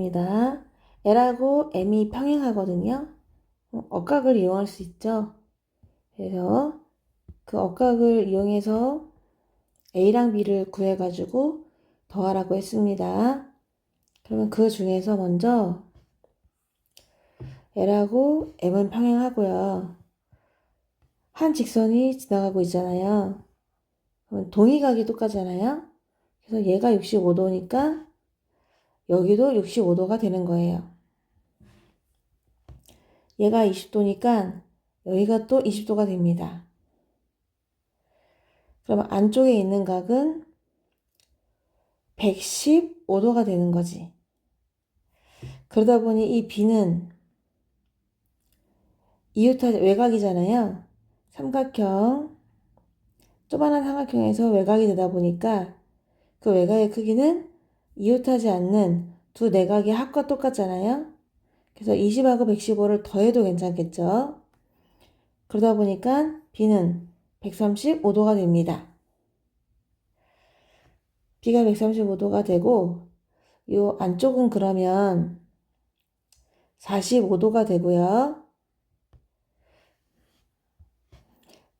입니다. L하고 M이 평행하거든요. 어, 억각을 이용할 수 있죠. 그래서 그 억각을 이용해서 A랑 B를 구해가지고 더하라고 했습니다. 그러면 그 중에서 먼저 L하고 M은 평행하고요. 한 직선이 지나가고 있잖아요. 그러면 동의각이 똑같잖아요. 그래서 얘가 65도니까 여기도 65도가 되는 거예요. 얘가 20도니까 여기가 또 20도가 됩니다. 그러면 안쪽에 있는 각은 115도가 되는 거지. 그러다 보니 이 B는 이웃하 외곽이잖아요. 삼각형, 조그만한 삼각형에서 외곽이 되다 보니까 그 외곽의 크기는 이웃하지 않는 두 내각의 합과 똑같잖아요. 그래서 20하고 115를 더해도 괜찮겠죠. 그러다 보니까 B는 135도가 됩니다. B가 135도가 되고 이 안쪽은 그러면 45도가 되고요.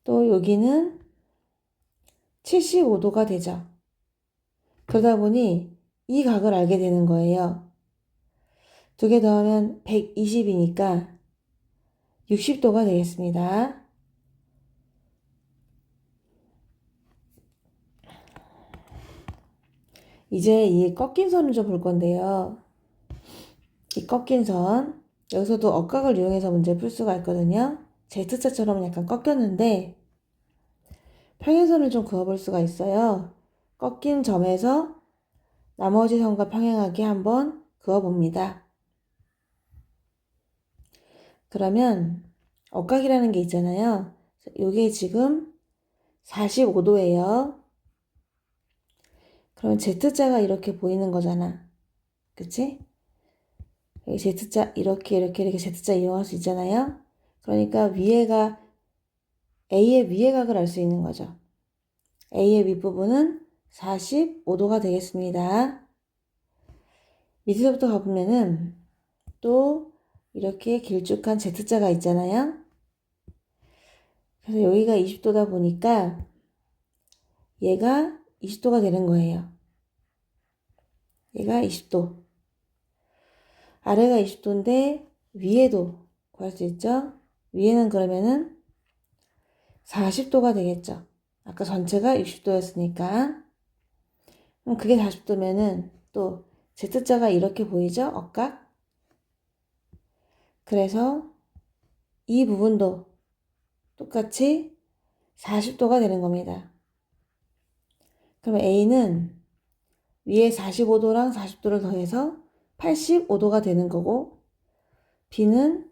또 여기는 75도가 되죠. 그러다 보니 이 각을 알게 되는 거예요. 두 개 더하면 120이니까 60도가 되겠습니다. 이제 이 꺾인 선을 좀 볼 건데요. 이 꺾인 선, 여기서도 억각을 이용해서 문제 풀 수가 있거든요. Z자처럼 약간 꺾였는데 평행선을 좀 그어볼 수가 있어요. 꺾인 점에서 나머지 선과 평행하게 한번 그어봅니다. 그러면 억각이라는 게 있잖아요. 이게 지금 45도예요. 그럼 Z자가 이렇게 보이는 거잖아. 그치? 여기 Z자 이렇게 이렇게 이렇게 Z자 이용할 수 있잖아요. 그러니까 위에가 A의 위의 각을 알 수 있는 거죠. A의 윗부분은 45도가 되겠습니다. 밑에서부터 가보면은 또 이렇게 길쭉한 Z자가 있잖아요. 그래서 여기가 20도다 보니까 얘가 20도가 되는 거예요. 얘가 20도. 아래가 20도인데 위에도 구할 수 있죠? 위에는 그러면은 40도가 되겠죠. 아까 전체가 60도였으니까. 그럼 그게 40도면은 또 Z자가 이렇게 보이죠? 억각. 그래서 이 부분도 똑같이 40도가 되는 겁니다. 그럼 A는 위에 45도랑 40도를 더해서 85도가 되는 거고 B는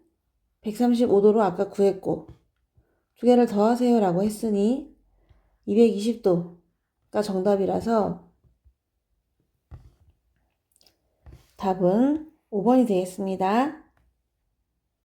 135도로 아까 구했고 두 개를 더하세요 라고 했으니 220도가 정답이라서 답은 5번이 되겠습니다.